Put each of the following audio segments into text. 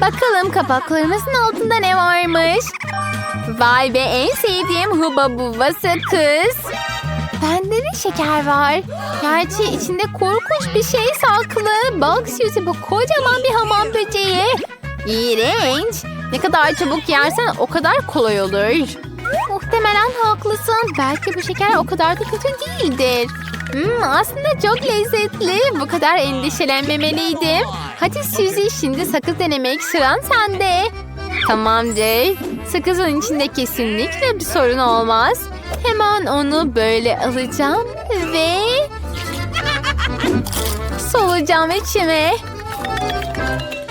Bakalım kapaklarımızın altında ne varmış? Vay be en sevdiğim huba buba sakız. Bende de şeker var. Gerçi içinde korkunç bir şey saklı. Bak Suzy bu kocaman bir hamam böceği. İğrenç. Ne kadar çabuk yersen o kadar kolay olur. Muhtemelen haklısın. Belki bu şeker o kadar da kötü değildir. Hmm, aslında çok lezzetli. Bu kadar endişelenmemeliydim. Hadi Suzy şimdi sakız denemek sıran sende. Tamamdır. Sakızın içinde kesinlikle bir sorun olmaz. Hemen onu böyle alacağım ve solucağım içime.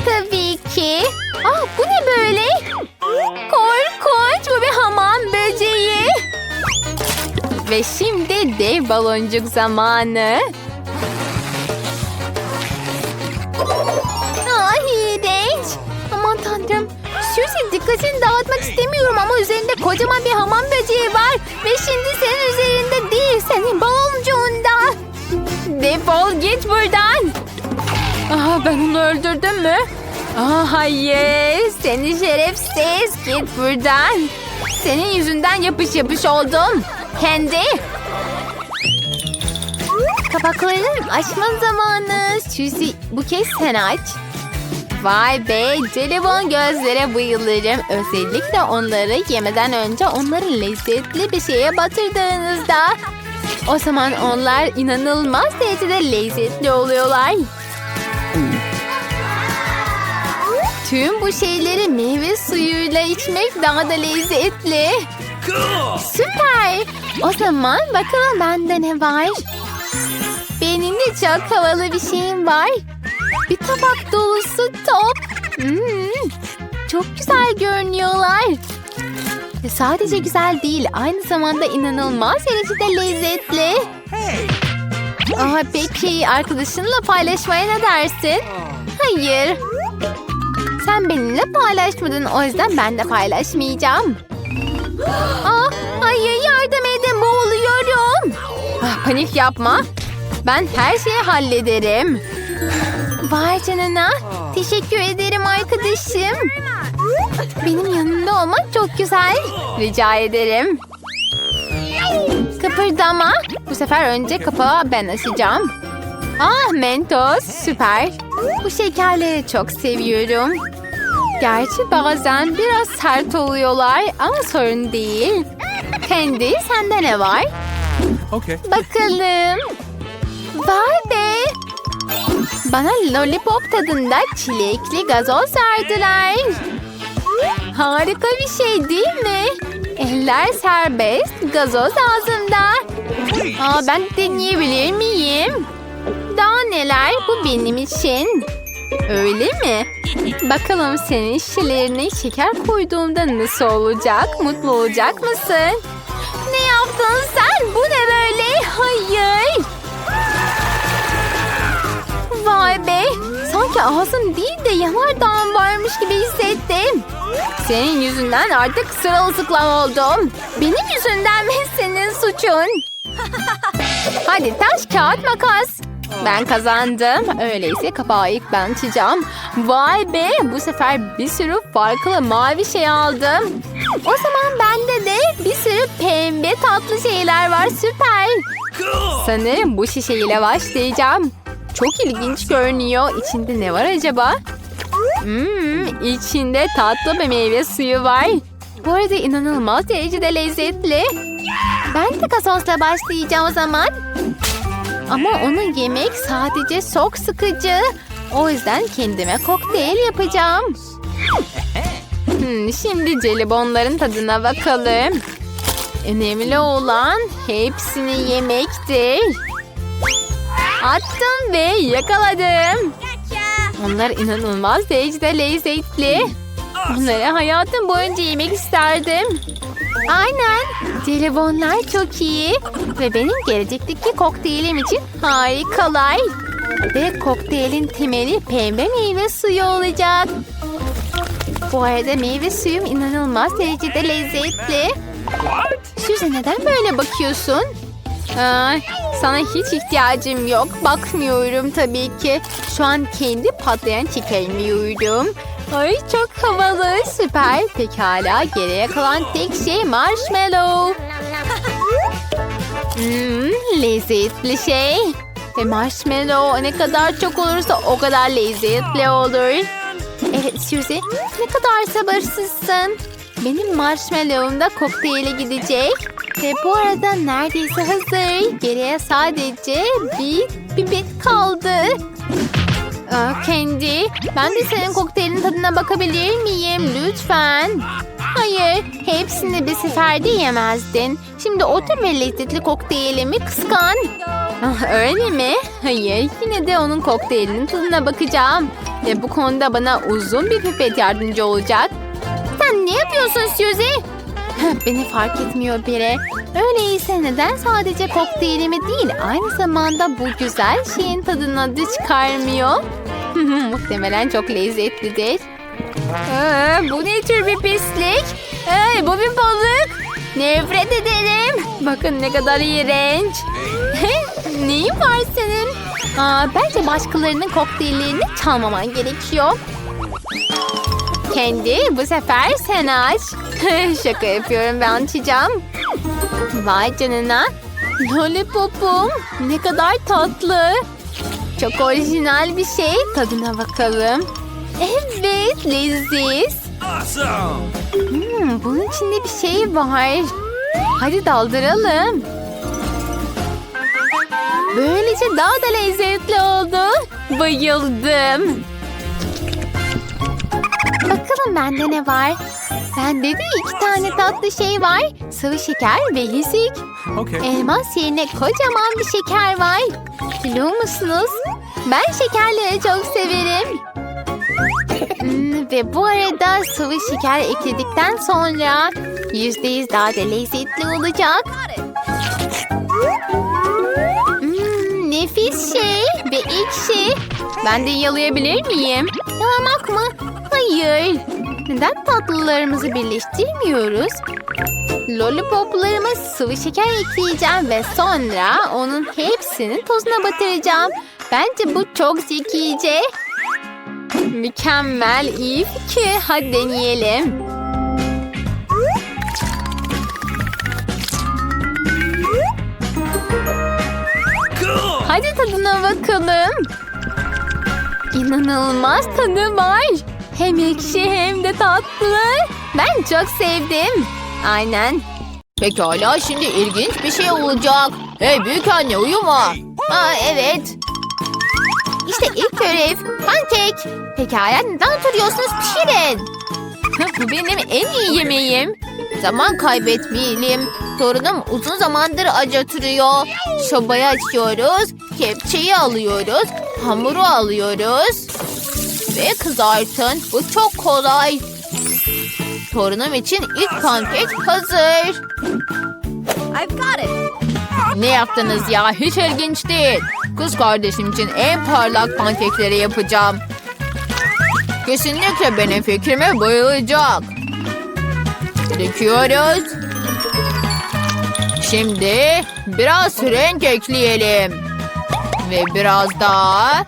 Tabii ki. Aa, bu ne böyle? Korkunç bu bir böceği. Ve şimdi dev baloncuk zamanı. Ah iğrenç. Aman tanrım. Suzy dikkatini dağıtmak istemiyorum ama üzerinde kocaman bir hamam böceği var. Ve şimdi senin üzerinde değil senin baloncuğunda. Defol git buradan. Aha ben onu öldürdüm mü? Aa, hayır seni şerefsiz git buradan. Senin yüzünden yapış yapış oldum. Kendi. Kapaklarını açma zamanı. Suzy bu kez sen aç. Vay be jelibon gözlere bayılırım. Özellikle onları yemeden önce onları lezzetli bir şeye batırdığınızda. O zaman onlar inanılmaz derecede lezzetli oluyorlar. Tüm bu şeyleri meyve suyuyla içmek daha da lezzetli. Süper. O zaman bakalım bende ne var? Benim de çok havalı bir şeyim var. Bir tabak dolusu top. Hmm, çok güzel görünüyorlar. Ve sadece güzel değil, aynı zamanda inanılmaz derecede lezzetli. Aha, peki arkadaşınla paylaşmaya ne dersin? Hayır. Sen benimle paylaşmadın, o yüzden ben de paylaşmayacağım. Aa, hayır yardım edin, boğuluyorum. Ah, panik yapma. Ben her şeyi hallederim. Vay canına. Teşekkür ederim arkadaşım. Benim yanımda olmak çok güzel. Rica ederim. Kıpırdama. Bu sefer önce kapağı ben açacağım. Ah Mentos süper. Bu şekerleri çok seviyorum. Gerçi bazen biraz sert oluyorlar ama sorun değil. Kendi sende ne var? Okay. Bakalım. Vay be. Bana lollipop tadında çilekli gazoz verdiler. Harika bir şey değil mi? Eller serbest, gazoz ağzımda. Aa, ben deneyebilir miyim? Daha neler? Bu benim için. Öyle mi? Bakalım senin şişelerine şeker koyduğumda nasıl olacak? Mutlu olacak mısın? Ne yaptın sen? Bu ne böyle? Hayır. Vay be. Sanki ağzım değil de yanardağım varmış gibi hissettim. Senin yüzünden artık sırılsıklam oldum. Benim yüzümden mi senin suçun? Hadi taş kağıt makas. Ben kazandım. Öyleyse kapağı ilk ben açacağım. Vay be bu sefer bir sürü farklı mavi şey aldım. O zaman bende de bir sürü pembe tatlı şeyler var süper. Sanırım bu şişeyle başlayacağım. Çok ilginç görünüyor. İçinde ne var acaba? Hmm, içinde tatlı bir meyve suyu var. Bu arada inanılmaz derecede lezzetli. Ben de gazozla başlayacağım o zaman. Ama onu yemek sadece çok sıkıcı. O yüzden kendime kokteyl yapacağım. Hmm, şimdi jelibonların tadına bakalım. Önemli olan hepsini yemektir. Attım ve yakaladım. Onlar inanılmaz derecede lezzetli. Onları hayatım boyunca yemek isterdim. Aynen. Jelibonlar çok iyi. Ve benim gelecekteki kokteylim için harikalar. Ve kokteylin temeli pembe meyve suyu olacak. Bu arada meyve suyum inanılmaz derecede lezzetli. Suzy neden böyle bakıyorsun? Aa, Sana hiç ihtiyacım yok. Bakmıyorum tabii ki. Şu an kendi patlayan çikolimi yiyorum. Ay çok havalı. Süper. Pekala. Geriye kalan tek şey marshmallow. Hmm, lezzetli şey. Ve marshmallow ne kadar çok olursa o kadar lezzetli olur. Evet Suzy, ne kadar sabırsızsın. Benim marshmallow'um da kokteyle gidecek. Ve bu arada neredeyse hazır. Geriye sadece bir pipet kaldı. Aa, Candy, ben de senin kokteylin tadına bakabilir miyim? Lütfen. Hayır, hepsini bir seferde yemezdin. Şimdi otur ve lezzetli kokteylimi kıskan. Ah, öyle mi? Hayır, yine de onun kokteylinin tadına bakacağım. Ve bu konuda bana uzun bir pipet yardımcı olacak. Sen ne yapıyorsun Suzy? Beni fark etmiyor biri. Öyleyse neden sadece kokteylimi değil aynı zamanda bu güzel şeyin tadını da çıkarmıyor? Muhtemelen çok lezzetlidir. Aa, bu ne tür bir pislik? Ay, bu bir balık. Nefret ederim. Bakın ne kadar iğrenç. Neyin var senin? Aa, bence başkalarının kokteyllerini çalmaman gerekiyor. Kendi bu sefer sen aç. Şaka yapıyorum ben açacağım. Vay canına. Lollipopum ne kadar tatlı. Çok orijinal bir şey. Tadına bakalım. Evet leziz. Awesome! Hmm, bunun içinde bir şey var. Hadi daldıralım. Böylece daha da lezzetli oldu. Bayıldım. Bakalım bende ne var? Bende de iki tane tatlı şey var. Sıvı şeker ve yüzük. Okay. Elmas yerine kocaman bir şeker var. Biliyor musunuz? Ben şekerleri çok severim. Hmm, ve bu arada sıvı şeker ekledikten sonra yüzde yüz daha da lezzetli olacak. Hmm, nefis şey ve ekşi. Ben de yalayabilir miyim? Yalamak mı? Hayır. Neden tatlılarımızı birleştirmiyoruz? Lollipoplarıma sıvı şeker ekleyeceğim ve sonra onun hepsini tozuna batıracağım. Bence bu çok zekice. Mükemmel, iyi fikir. Hadi deneyelim. Hadi tadına bakalım. İnanılmaz tadı var. Hem ekşi hem de tatlı. Ben çok sevdim. Aynen. Pekala şimdi ilginç bir şey olacak. Hey büyük anne uyuma. Aa evet. İşte ilk görev pankek. Pekala neden oturuyorsunuz pişirin. Bu benim en iyi yemeğim. Zaman kaybetmeyelim. Torunum uzun zamandır acıtırıyor. Şobayı açıyoruz. Kepçeyi alıyoruz. Hamuru alıyoruz. Ve kızartın. Bu çok kolay. Torunum için ilk pankek hazır. I've got it. Ne yaptınız ya? Hiç ilginç değil. Kız kardeşim için en parlak pankekleri yapacağım. Kesinlikle benim fikrime bayılacak. Döküyoruz. Şimdi biraz renk ekleyelim. Ve biraz daha.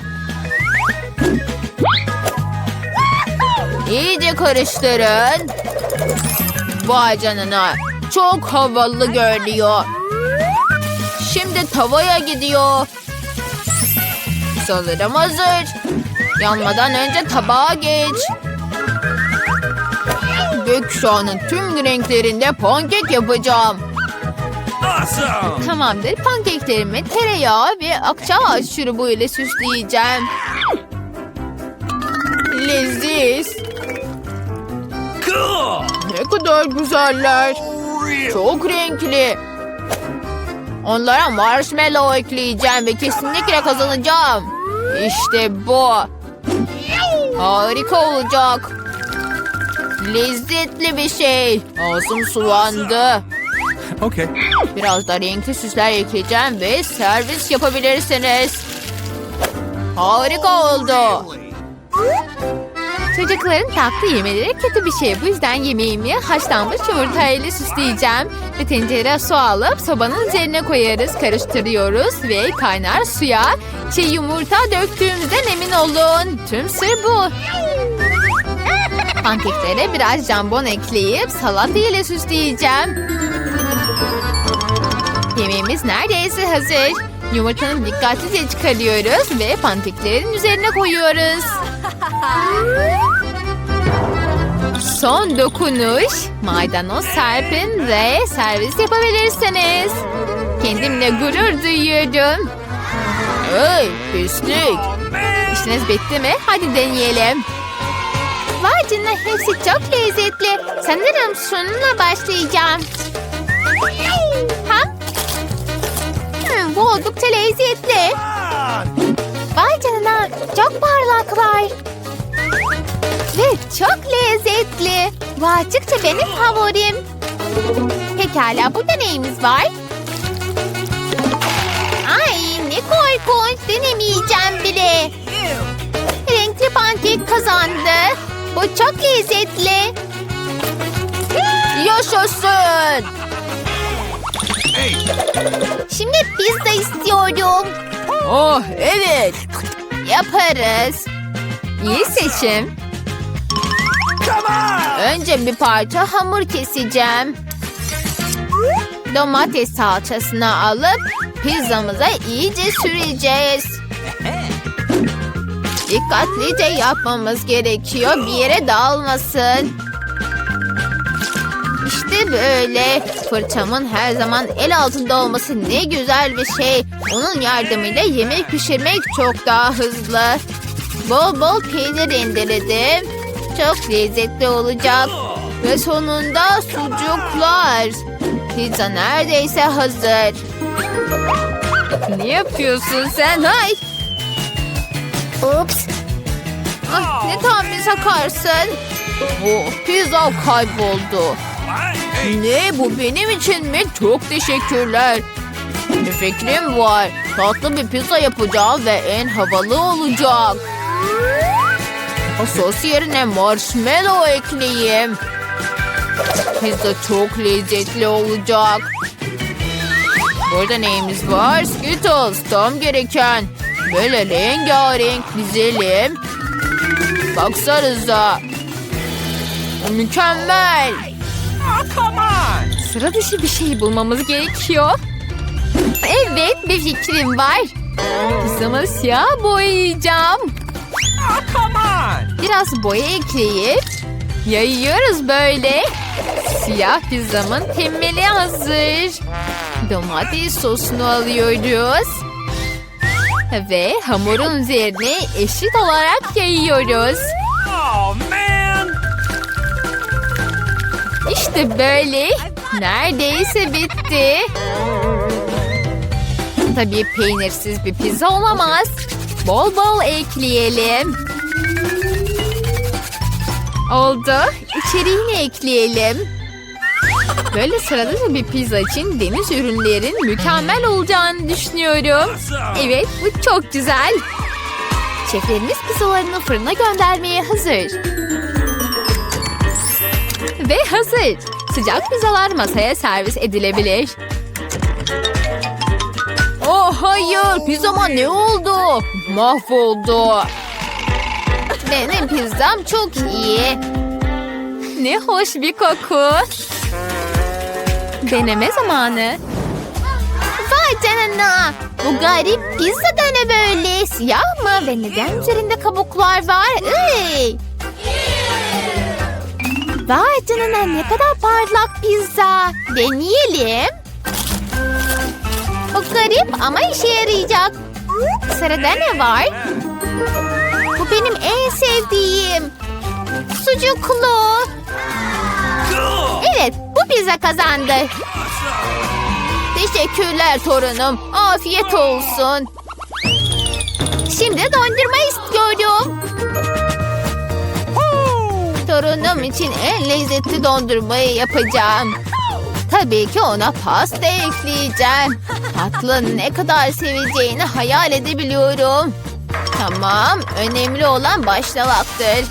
İyice karıştırın. Vay canına. Çok havalı görünüyor. Şimdi tavaya gidiyor. Sanırım hazır. Yanmadan önce tabağa geç. Gökkuşağının tüm renklerinde pankek yapacağım. Awesome! Tamamdır. Pankeklerimi tereyağı ve akçaağaç şurubu ile süsleyeceğim. Leziz. Ne kadar güzeller. Çok renkli. Onlara marshmallow ekleyeceğim ve kesinlikle kazanacağım. İşte bu. Harika olacak. Lezzetli bir şey. Ağzım sulandı. Okay. Biraz da renkli süsler ekleyeceğim ve servis yapabilirsiniz. Harika oldu. Çocukların tatlı yemeleri kötü bir şey. Bu yüzden yemeğimi haşlanmış yumurtayla süsleyeceğim. Ve tencereye su alıp sobanın üzerine koyarız. Karıştırıyoruz ve kaynar suya çiğ yumurta döktüğümüzden emin olun. Tüm sır bu. Pankeklere biraz jambon ekleyip salata ile süsleyeceğim. Yemeğimiz neredeyse hazır. Yumurtanı dikkatlice çıkarıyoruz ve pankeklerin üzerine koyuyoruz. Son dokunuş. Maydanoz serpin ve servis yapabilirsiniz. Kendimle gurur duyuyorum. Hey pislik. İşiniz bitti mi? Hadi deneyelim. Vay canına hepsi çok lezzetli. Sanırım şununla başlayacağım. Ha? Hmm, bu oldukça lezzetli. Vay canına çok parlaklar. Ve çok lezzetli. Bu açıkça benim favorim. Pekala burada neyimiz var? Ay ne korkunç denemeyeceğim bile. Renkli pankek kazandı. Bu çok lezzetli. Yaşasın. Şimdi pizza istiyorum. Oh evet. Yaparız. İyi seçim. Önce bir parça hamur keseceğim. Domates salçasını alıp pizzamıza iyice süreceğiz. Dikkatlice yapmamız gerekiyor bir yere dağılmasın. İşte böyle. Fırçamın her zaman el altında olması ne güzel bir şey. Onun yardımıyla yemek pişirmek çok daha hızlı. Bol bol peynir rendeledim. Çok lezzetli olacak. Ve sonunda sucuklar. Pizza neredeyse hazır. Ne yapıyorsun sen? Ay. Ups. Ah, ne tam bir sakarsın. Oh, pizza kayboldu. Ne bu benim için mi? Çok teşekkürler. Bir fikrim var. Tatlı bir pizza yapacağım ve en havalı olacak. O sos yerine marshmallow ekleyeyim. Pizza çok lezzetli olacak. Burada neyimiz var? Skittles tam gereken. Böyle rengarenk dizelim. Baksanıza. Mükemmel. oh, come on! Sıra dışı bir şey bulmamız gerekiyor. Evet bir fikrim var. Pizzamı siyah boyayacağım. Come on! Biraz boya ekleyip yayıyoruz böyle. Siyah pizzamın temeli hazır. Domates sosunu alıyoruz. Ve hamurun üzerine eşit olarak yayıyoruz. Oh, man! İşte böyle. Neredeyse bitti. Tabii peynirsiz bir pizza olamaz. Bol bol ekleyelim. Oldu. İçeriğini ekleyelim. Böyle sırada bir pizza için deniz ürünlerin mükemmel olacağını düşünüyorum. Evet, bu çok güzel. Şeflerimiz pizzalarını fırına göndermeye hazır. Ve hazır. Sıcak pizzalar masaya servis edilebilir. Oh hayır, pizzama ne oldu? Mahvoldu. Benim pizzam çok iyi. Ne hoş bir koku. Deneme zamanı. Vay canına. Bu garip pizza da ne böyle? Siyah mı? Ve neden üzerinde kabuklar var? Iy. Vay canına ne kadar parlak pizza. Deneyelim. Bu garip ama işe yarayacak. Sırada ne var? Sevdiğim. Sucuklu. Evet bu pizza kazandı. Teşekkürler torunum. Afiyet olsun. Şimdi dondurma istiyorum. Torunum için en lezzetli dondurmayı yapacağım. Tabii ki ona pasta ekleyeceğim. Tatlı ne kadar seveceğini hayal edebiliyorum. Tamam, önemli olan başlamaktır.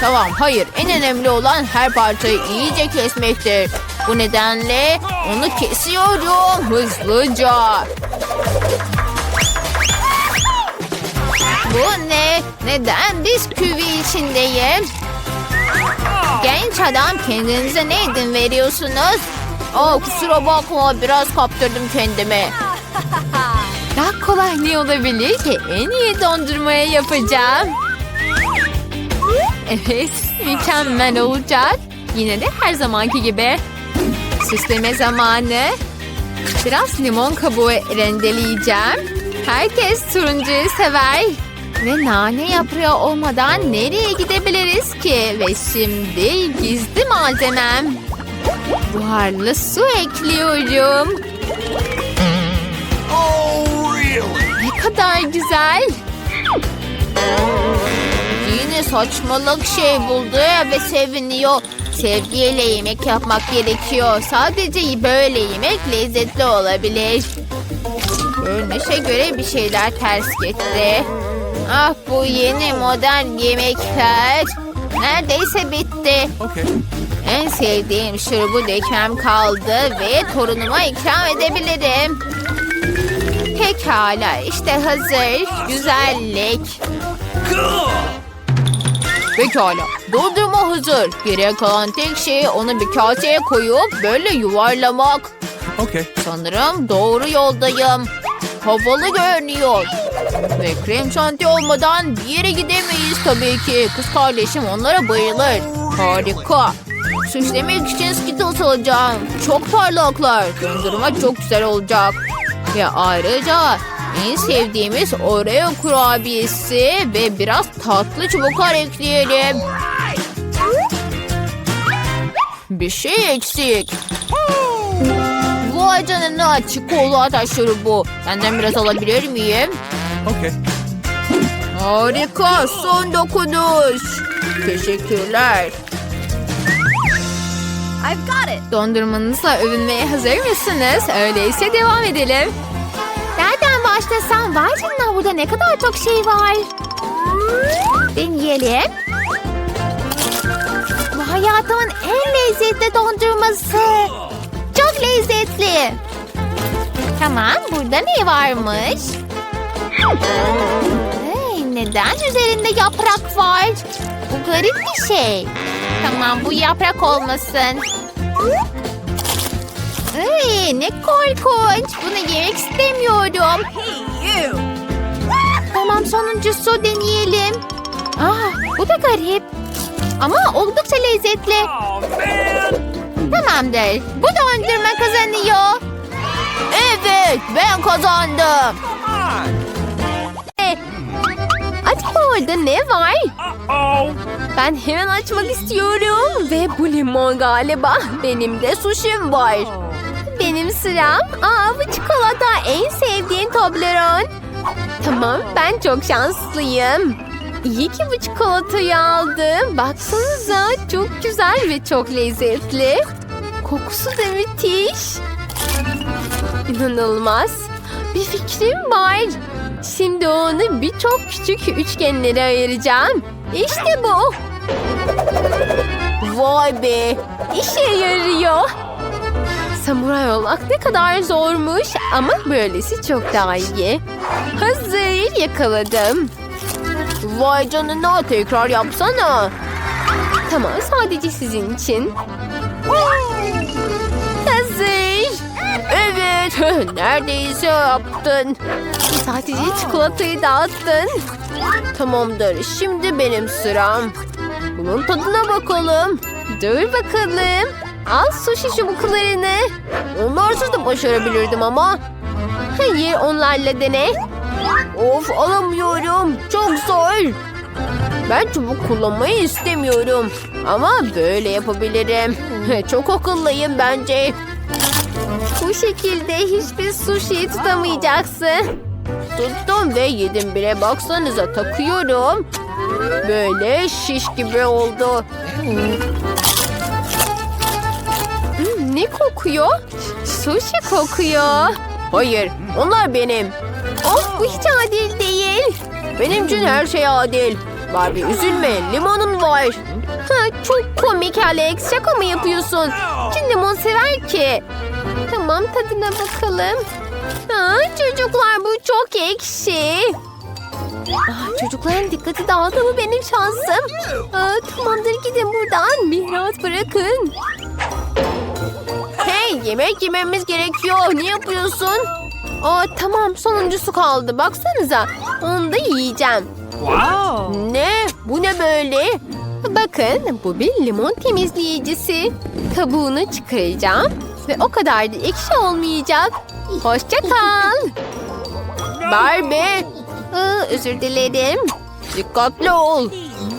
Tamam hayır en önemli olan her parçayı iyice kesmektir. Bu nedenle onu kesiyorum hızlıca. Bu ne? Neden bisküvi içindeyim? Genç adam kendinize ne ödün veriyorsunuz? Aa, kusura bakma biraz kaptırdım kendimi. Daha kolay ne olabilir ki? En iyi dondurmaya yapacağım. Evet, mükemmel olacak. Yine de her zamanki gibi. Süsleme zamanı. Biraz limon kabuğu rendeleyeceğim. Herkes turuncuyu sever. Ve nane yaprağı olmadan nereye gidebiliriz ki? Ve şimdi gizli malzemem. Buharlı su ekliyorum. Oh, kadar güzel. Yine saçmalık şey buldu ve seviniyor. Sevgiyle yemek yapmak gerekiyor. Sadece böyle yemek lezzetli olabilir. Görünüşe göre bir şeyler ters gitti. Ah bu yeni modern yemekler. Neredeyse bitti. Okay. En sevdiğim şurubu dökmem kaldı ve torunuma ikram edebilirim. Pekala işte hazır. Güzellik. Pekala. Dondurma hazır. Geriye kalan tek şey onu bir kaseye koyup böyle yuvarlamak. Okay. Sanırım doğru yoldayım. Havalı görünüyor. Ve krem şanti olmadan bir yere gidemeyiz tabii ki. Kız kardeşim onlara bayılır. Harika. Süslemek için Skittles alacağım. Çok parlaklar. Dondurma çok güzel olacak. Ve ayrıca en sevdiğimiz Oreo kurabiyesi ve biraz tatlı çubuklar ekleyelim. Bir şey eksik. Vay canına çikolata şurubu. Benden biraz alabilir miyim? Okay. Harika son dokunuş. Teşekkürler. I've got it. Dondurmanızla övünmeye hazır mısınız? Öyleyse devam edelim. Nereden başlasam? Vay canına burada ne kadar çok şey var. Deneyelim. Bu hayatımın en lezzetli dondurması. Çok lezzetli. Tamam burada ne varmış? Hey, neden üzerinde yaprak var? Bu garip bir şey. Tamam bu yaprak olmasın. Ay, ne korkunç. Bunu yemek istemiyorum. Tamam sonuncusu deneyelim. Ah, bu da garip. Ama oldukça lezzetli. Oh, man. Tamamdır. Bu dondurma kazanıyor. Evet ben kazandım. Acaba orada ne var? Ben hemen açmak istiyorum. Ve bu limon galiba. Benim de suşim var. Benim sıram. Aa bu çikolata en sevdiğim Toblerone. Tamam ben çok şanslıyım. İyi ki bu çikolatayı aldım. Baksanıza çok güzel ve çok lezzetli. Kokusu da müthiş. İnanılmaz. Bir fikrim var. Şimdi onu birçok küçük üçgenlere ayıracağım. İşte bu. Vay be. İşe yarıyor. Samuray olmak ne kadar zormuş ama böylesi çok daha iyi. Hazır yakaladım. Vay canına tekrar yapsana. Tamam sadece sizin için. Neredeyse yaptın. Sadece çikolatayı dağıttın. Tamamdır şimdi benim sıram. Bunun tadına bakalım. Dur bakalım. Al sushi çubuklarını. Onlarsız da başarabilirdim ama. Hayır onlarla dene. Of alamıyorum. Çok zor. Ben çubuk kullanmayı istemiyorum. Ama böyle yapabilirim. Çok akıllıyım bence. Bu şekilde hiçbir sushi'yi tutamayacaksın. Tuttum ve yedim bile. Baksanıza takıyorum. Böyle şiş gibi oldu. Hmm, ne kokuyor? Sushi kokuyor. Hayır onlar benim. Of bu hiç adil değil. Benim için her şey adil. Barbie üzülme limonun var. Ha, çok komik Alex. Şaka mı yapıyorsun? Kim limon sever ki? Tamam tadına bakalım. Ha, çocuklar bu çok ekşi. Ah, çocukların dikkati dağıldı mı benim şansım? Aa, tamamdır gidin buradan. Bir rahat bırakın. Hey yemek yememiz gerekiyor. Ne yapıyorsun? Aa, tamam sonuncusu kaldı. Baksanıza. Onu da yiyeceğim. Wow. Ne? Bu ne böyle? Bakın bu bir limon temizleyicisi. Kabuğunu çıkaracağım ve o kadar da ekşi olmayacak. Hoşça kal. Barbie Aa, özür dilerim. dikkatli ol.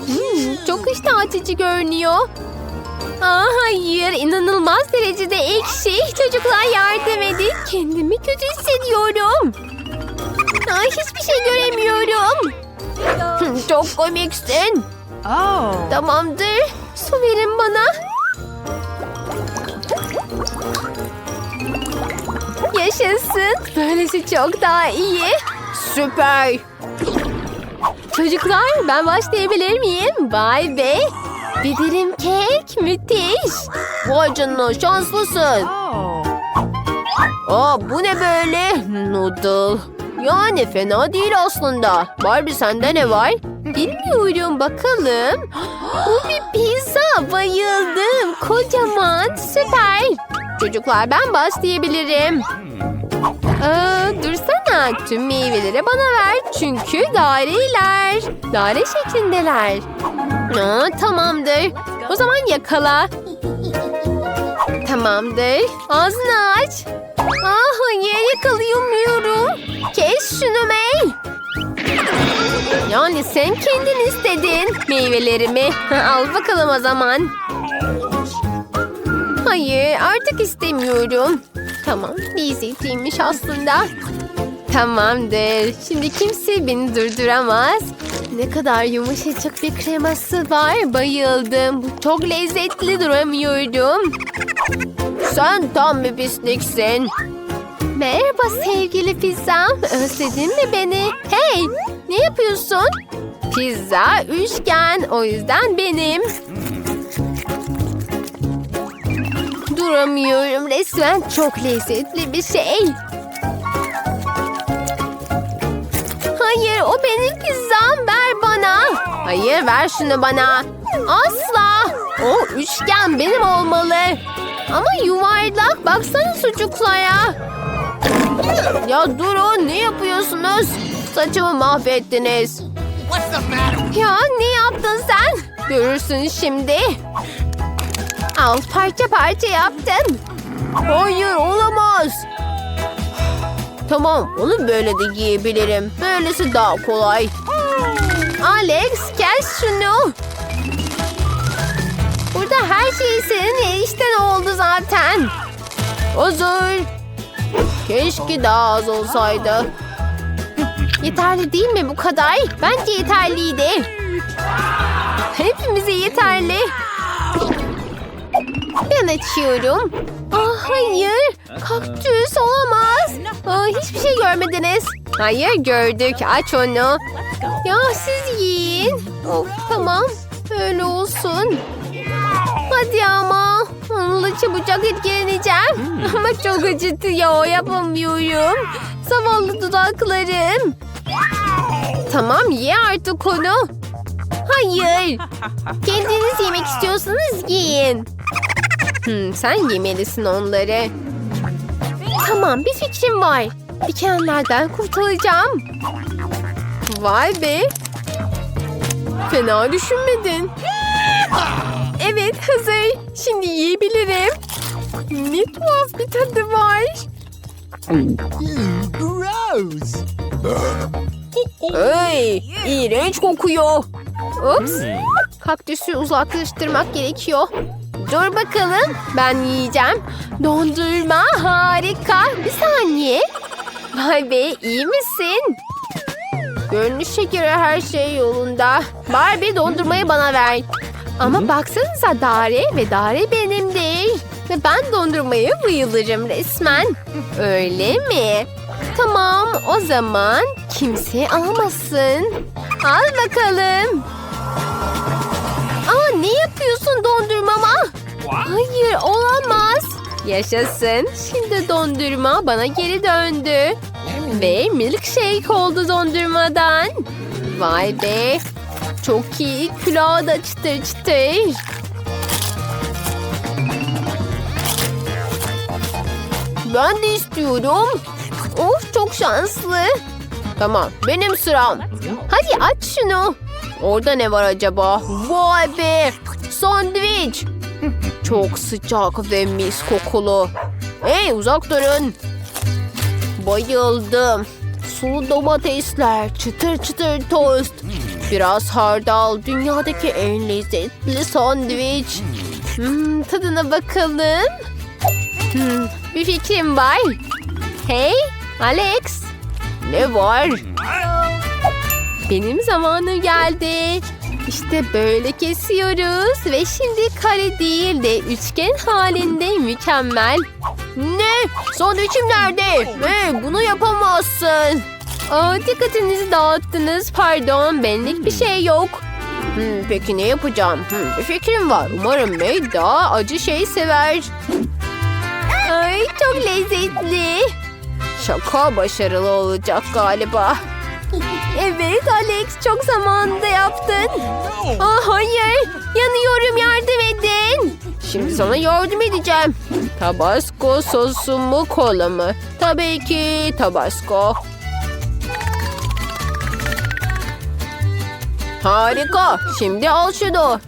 Hmm, çok iştah açıcı görünüyor. Aa, hayır inanılmaz derecede ekşi. Çocuklar yardım edin. Kendimi kötü hissediyorum. Aa, hiçbir şey göremiyorum. Çok komiksin. Oh. Tamamdır. Su verin bana. Yaşasın. Böylesi çok daha iyi. Süper. Çocuklar ben başlayabilir miyim? Vay be. Bir dilim kek müthiş. Vay canına şanslısın. Aa bu ne böyle? Noodle. Yani fena değil aslında. Barbie sende ne var? Bilmiyorum bakalım. Bu bir pizza. Bayıldım. Kocaman. Süper. Çocuklar ben başlayabilirim. Tüm meyveleri bana ver. Çünkü daireler. Daire şeklindeler. Aa, tamamdır. O zaman yakala. Tamamdır. Ağzını aç. Aa, hayır yakalayamıyorum. Kes şunu May. Yani sen kendin istedin meyvelerimi. Al bakalım o zaman. Hayır artık istemiyorum. Tamam lezzetliymiş aslında. Tamamdır. Şimdi kimse beni durduramaz. Ne kadar yumuşacık bir kreması var. Bayıldım. Bu çok lezzetli duramıyorum. Sen tam bir pisliksin. Merhaba sevgili pizzam. Özledin mi beni? Hey ne yapıyorsun? Pizza üçgen o yüzden benim. Duramıyorum resmen çok lezzetli bir şey. Hayır o benim pizzam ver bana. Hayır ver şunu bana. Asla. O üçgen benim olmalı. Ama yuvarlak baksana sucuklara. Ya durun ne yapıyorsunuz? Saçımı mahvettiniz. Ya ne yaptın sen? Görürsün şimdi. Al parça parça yaptım. Hayır olamaz. Tamam onu böyle de giyebilirim. Böylesi daha kolay. Alex kes şunu. Burada her şey senin erişten oldu zaten. Hazır. Keşke daha az olsaydı. Yeterli değil mi bu kadar? Bence yeterliydi. Hepimize yeterli. Ben açıyorum. Ah hayır. Kaktüs olamaz. Aa, hiçbir şey görmediniz. Hayır gördük. Aç onu. Ya siz yiyin. Of tamam. Öyle olsun. Hadi ama. Onunla çabucak etkileneceğim. Ama çok acıtıyor. Yapamıyorum. Zavallı dudaklarım. Tamam ye artık onu. Hayır. Kendiniz yemek istiyorsanız yiyin. Hmm, sen yemelisin onları. Tamam bir fikrim var. Dikenlerden kurtulacağım. Vay be. Fena düşünmedin. Evet hazır. Şimdi yiyebilirim. Ne tuhaf bir tadı var. Hey, iğrenç kokuyor. Ups. Kaktüsü uzaklaştırmak gerekiyor. Dur bakalım. Ben yiyeceğim. Dondurma harika. Bir saniye. Vay be iyi misin? Görünüşe göre her şey yolunda. Barbie dondurmayı bana ver. Ama baksanıza Dare ve Dare benimdir. Ve ben dondurmaya bayılırım resmen. Öyle mi? Tamam o zaman kimse almasın. Al bakalım. Aa ne yapıyorsun dondurma? Yaşasın. Şimdi dondurma bana geri döndü. Ve milkshake oldu dondurmadan. Vay be. Çok iyi. Külahı da çıtır çıtır. Ben de istiyorum. Of çok şanslı. Tamam benim sıram. Hadi aç şunu. Orada ne var acaba? Vay be. Sandviç. Çok sıcak ve mis kokulu. Hey uzak durun. Bayıldım. Sulu domatesler, çıtır çıtır tost, biraz hardal, dünyadaki en lezzetli sandviç. Hmm, tadına bakalım. Hmm, bir fikrim var. Hey, Alex. Ne var? Benim zamanım geldi. İşte böyle kesiyoruz ve şimdi kare değil de üçgen halinde mükemmel. Ne? Sandviçim nerede? Ne? Bunu yapamazsın. Aa, dikkatinizi dağıttınız. Pardon, benlik bir şey yok. Hmm, peki ne yapacağım? Hmm, bir fikrim var. Umarım May daha acı şey sever. Ay çok lezzetli. Şaka başarılı olacak galiba. Evet Alex çok zamanında yaptın. Aa, hayır yanıyorum yardım edin. Şimdi sana yardım edeceğim. Tabasco sosu mu kola mı? Tabii ki Tabasco. Harika. Şimdi al şunu.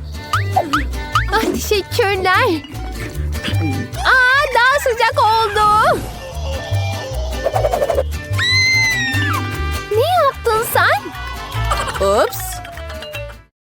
Ah, teşekkürler. Aa, daha sıcak oldu. Ne yaptın sen? Ups.